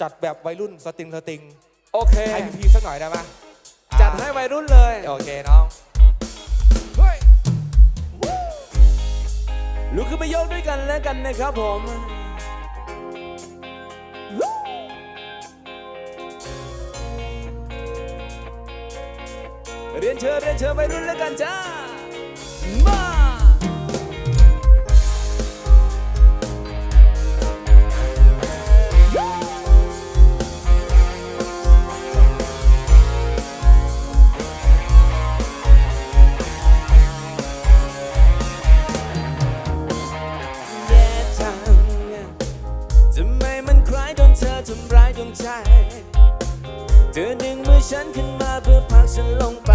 จัดแบบวัยรุ่นสติงสติงโอเคให้พี่พีสักหน่อยได้ไหมจัดให้วัยรุ่นเลย โอเคน้องลุกขึ้นไปโยกด้วยกันแล้วกันนะครับผมเรียนเชิญเรียนเชิญวัยรุ่นแล้วกันจ้ามา ดวงใจ เธอดึงมือฉันขึ้นมาเพื่อผลักฉันลงไป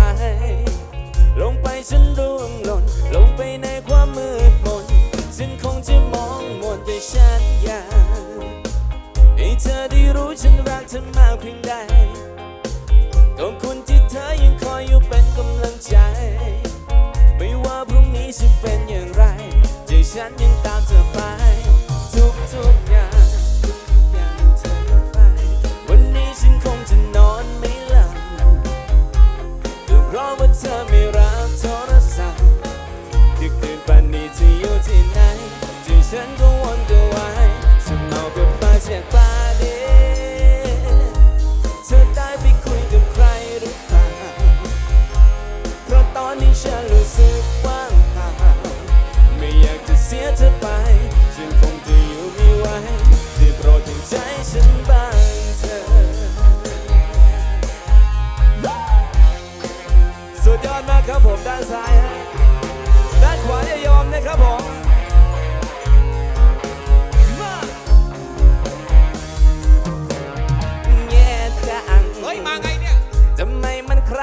ลงไปฉันร่วงหล่น ลงไปในความมืดมน ฉันคงจะมองมนแต่ฉันอยากให้เธอได้รู้ฉันรักเธอมากเพียงใดขอบคุณที่เธอยังคอยอยู่เป็นกำลังใจ ไม่ว่าพรุ่งนี้จะเป็นอย่างไรใจฉันยังตามเธอไป ทุกทุกๆอย่าง นี้ฉันรู้สึกว่างเปล่าไม่อยากจะเสียเธอไป ฉันคงจะอยู่ไม่ไหวได้โปรดถึงใจฉันบ้างเธอ สุดยอดมากครับผมด้านซ้าย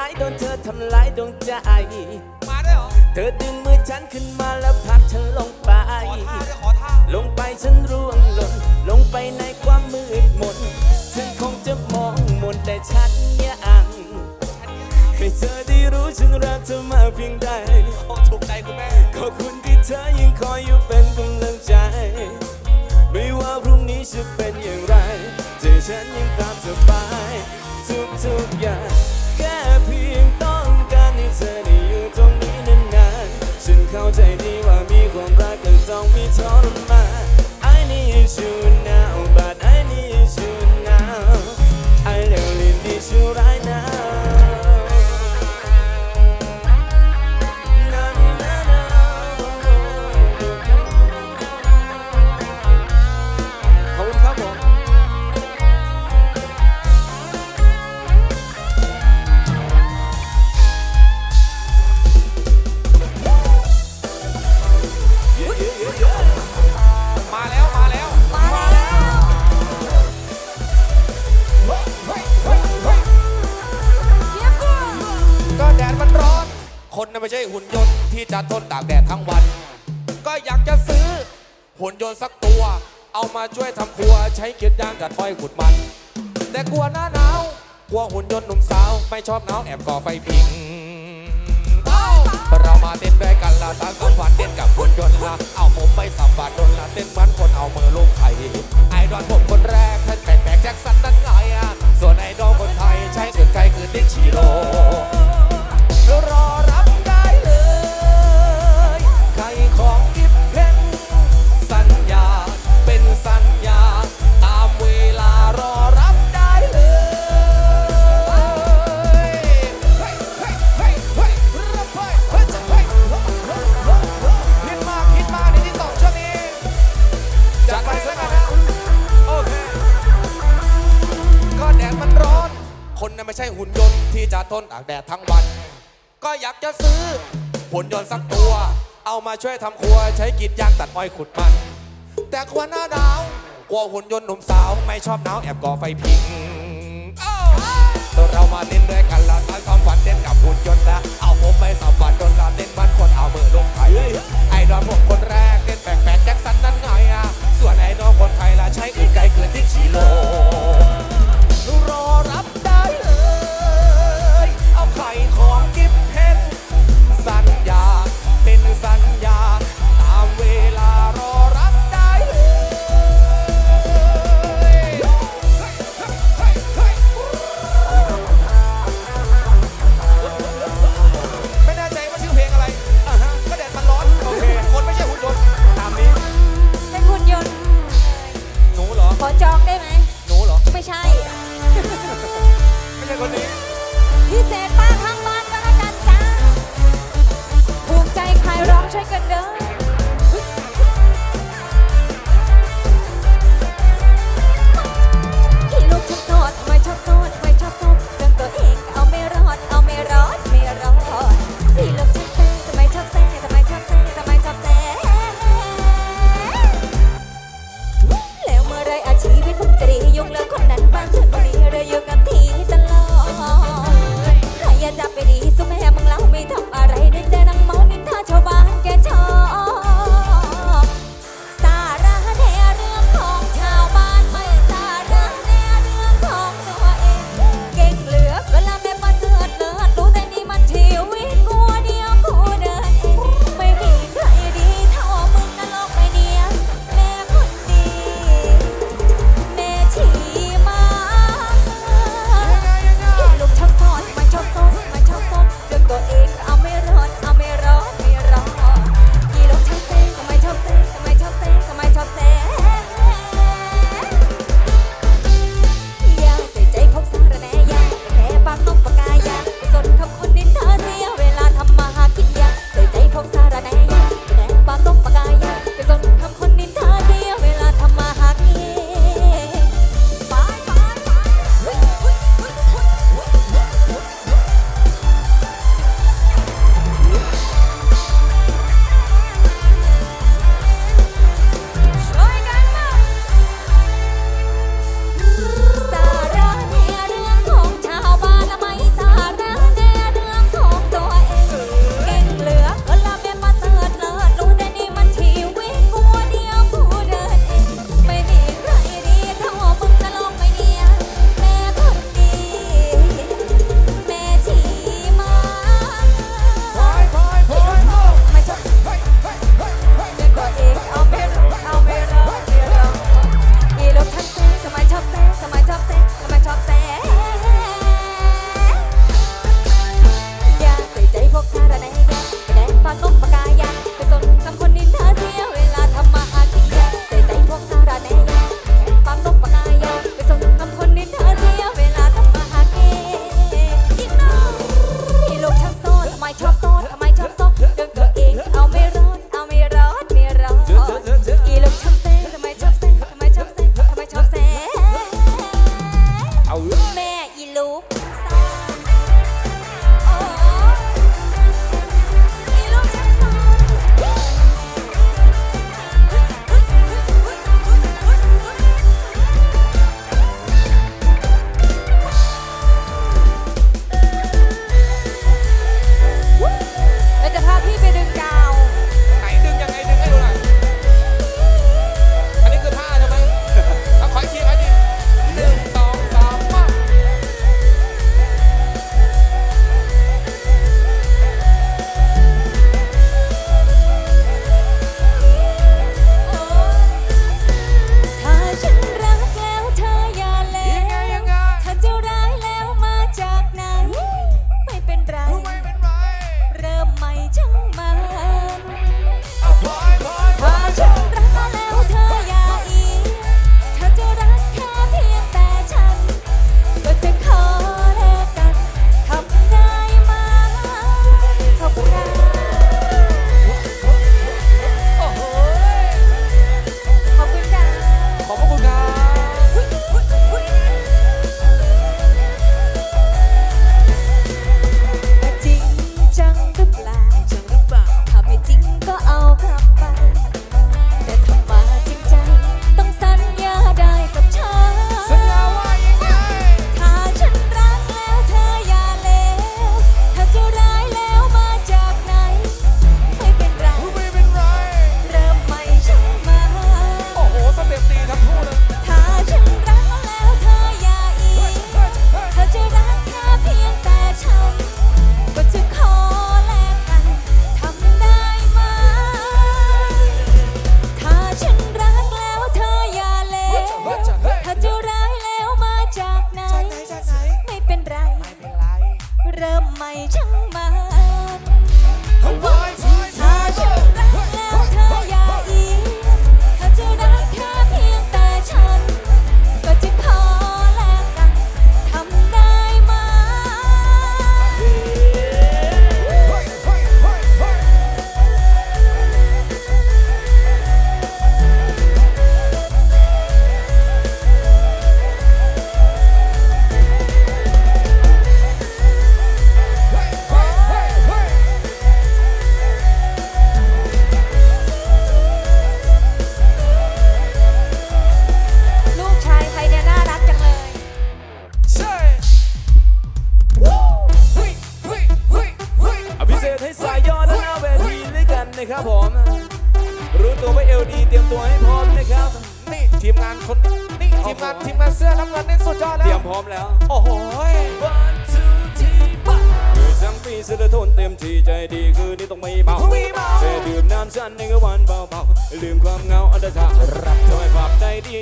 ายโดนเธอทำลายดวงใจ มาด้วยเหรอ เธอดึงมือฉันขึ้นมาแล้วผลักฉันลงไป ขอท่าด้วยขอท่า ลงไปฉันร่วงหล่นลงไปในความมืดมนฉันคงจะมองมนแต่ฉันยังให้เธอได้รู้ฉันรักเธอมากเพียงใดโอ้ถูกใจคุณแม่ ขอบคุณที่เธอยังคอยอยู่เป็นกำลังใจ ไม่ว่าพรุ่งนี้จะเป็นอย่างไรใจฉันยัง จะทนตากแดดทั้งวัน ก็อยากจะซื้อหุ่นยนต์สักตัว เอามาช่วยทำครัวใช้เกียร์ยางกัดอ้อยขุดมัน แต่กลัวหน้าหนาวกลัวหุ่นยนต์หนุ่มสาว ไม่ชอบหนาวแอบก่อไฟพิงเรามาเต้นด้วยกันละสร้าสัมพันธ์เต้นกับหุ่นยนต์ละเอาผมไปสัมผัสโดนละเต้นมือนคนเอามือลงไข่ไอดอลผมคนแรกท่านแปลกๆแจ็คสันนั่นไงอะส่วนไอดอลคนไทยใช้เกินไกลคือติ๊กชิโร่รอากแดดทั้งวัน ก็อยากจะซื้อหุ่นยนต์สักตัว เอามาช่วยทำครัวใช้กรีดยางตัดอ้อยขุดมัน แต่กลัวหน้าหนาวกลัวหุ่นยนต์หนุ่มสาว ไม่ชอบหนาวแอบก่อไฟพิงอ้าวเรามาเต้นด้วยกันละทั้งความฝันเต้นกับหุ่นยนต์ละเอาผมไปสัมผัสโดนละเต้นมันคนเอามือลงไข่ไอ้ดอนผมคนแรกเต้นแปลกๆแจ็คสันนั่นไงอะส่วนไอ้น้องคนไทยละใช้อื่นไกลเกินที่ชิโล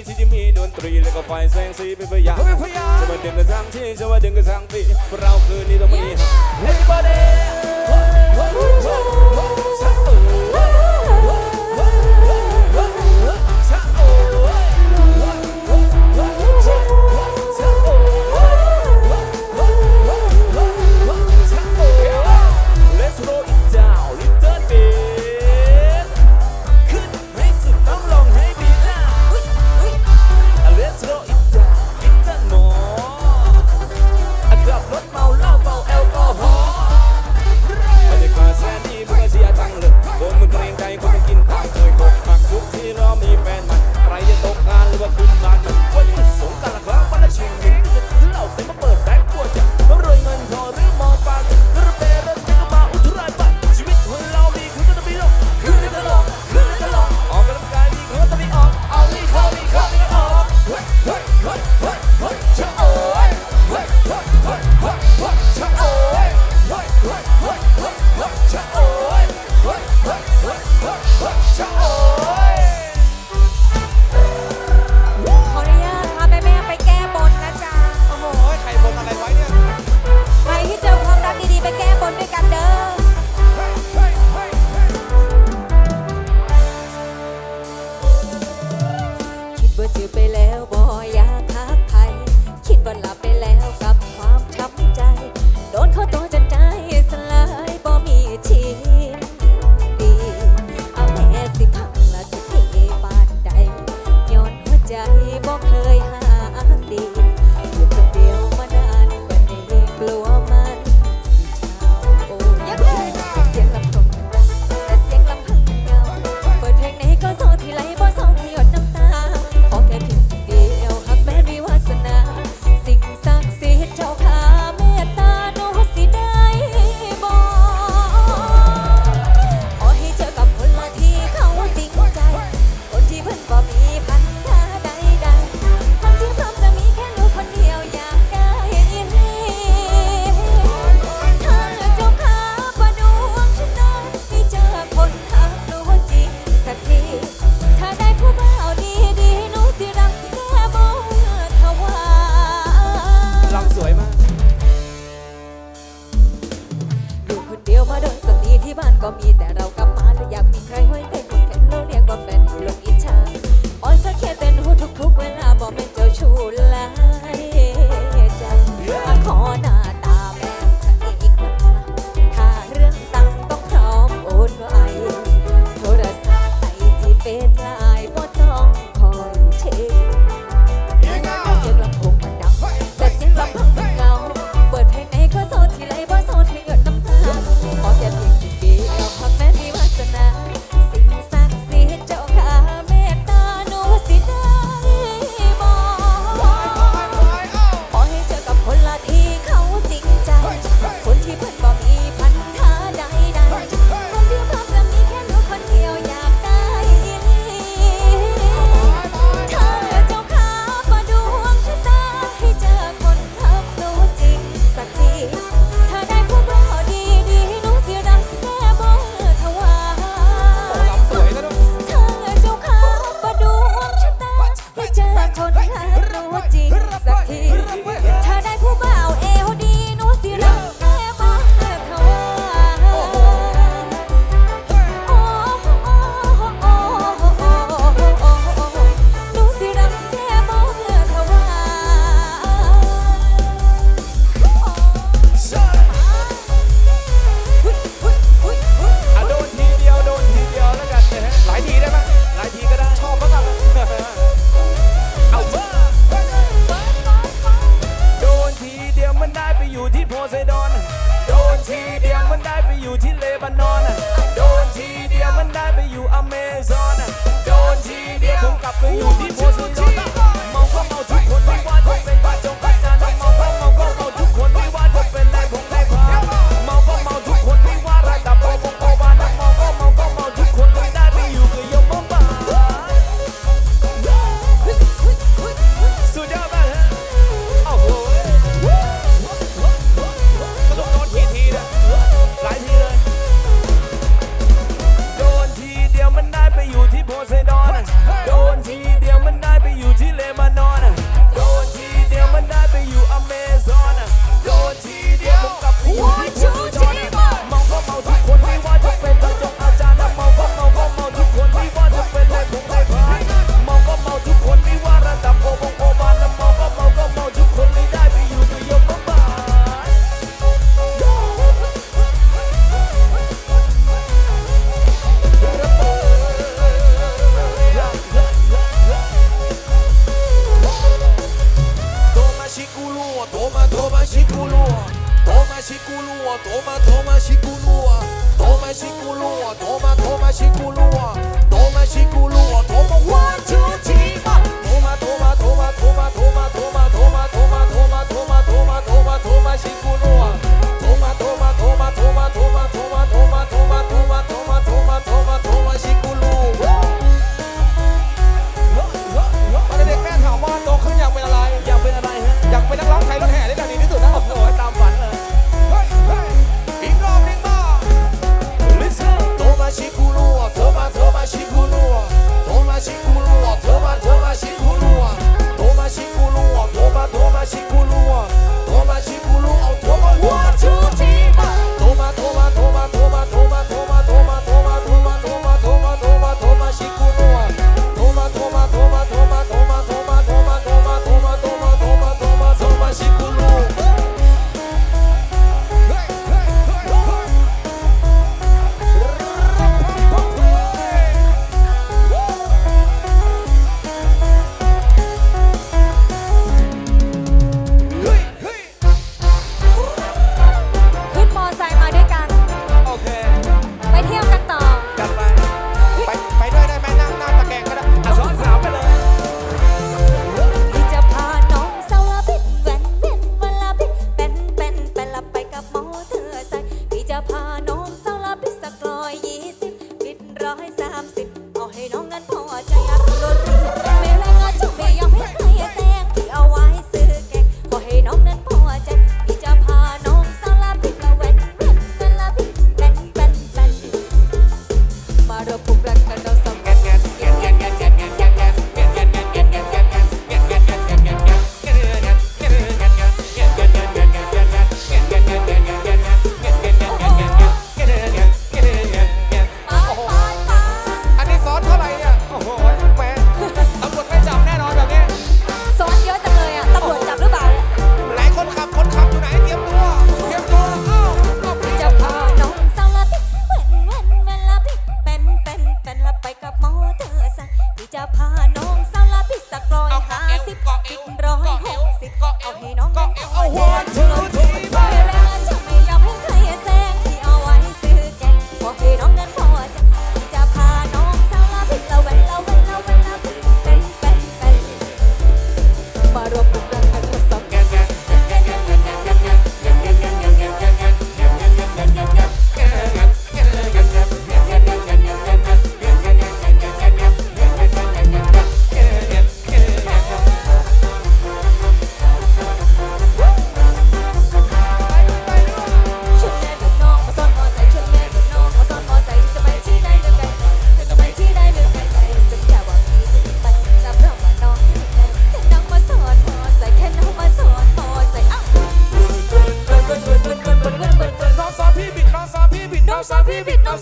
ที่จะมีดนตรีแล้วก็ไฟแสงสีเป็นพยานจะมาดึงกันทังที่จะมาดึงกันทั้งปีเราคืนนี้ต้องมี Everybody รัวโทมาโทมาชิกุรัวโทมาชิกุรัวโทมาโทมาชิกุรัวโทมาชิกุรัว 我加油。vive, não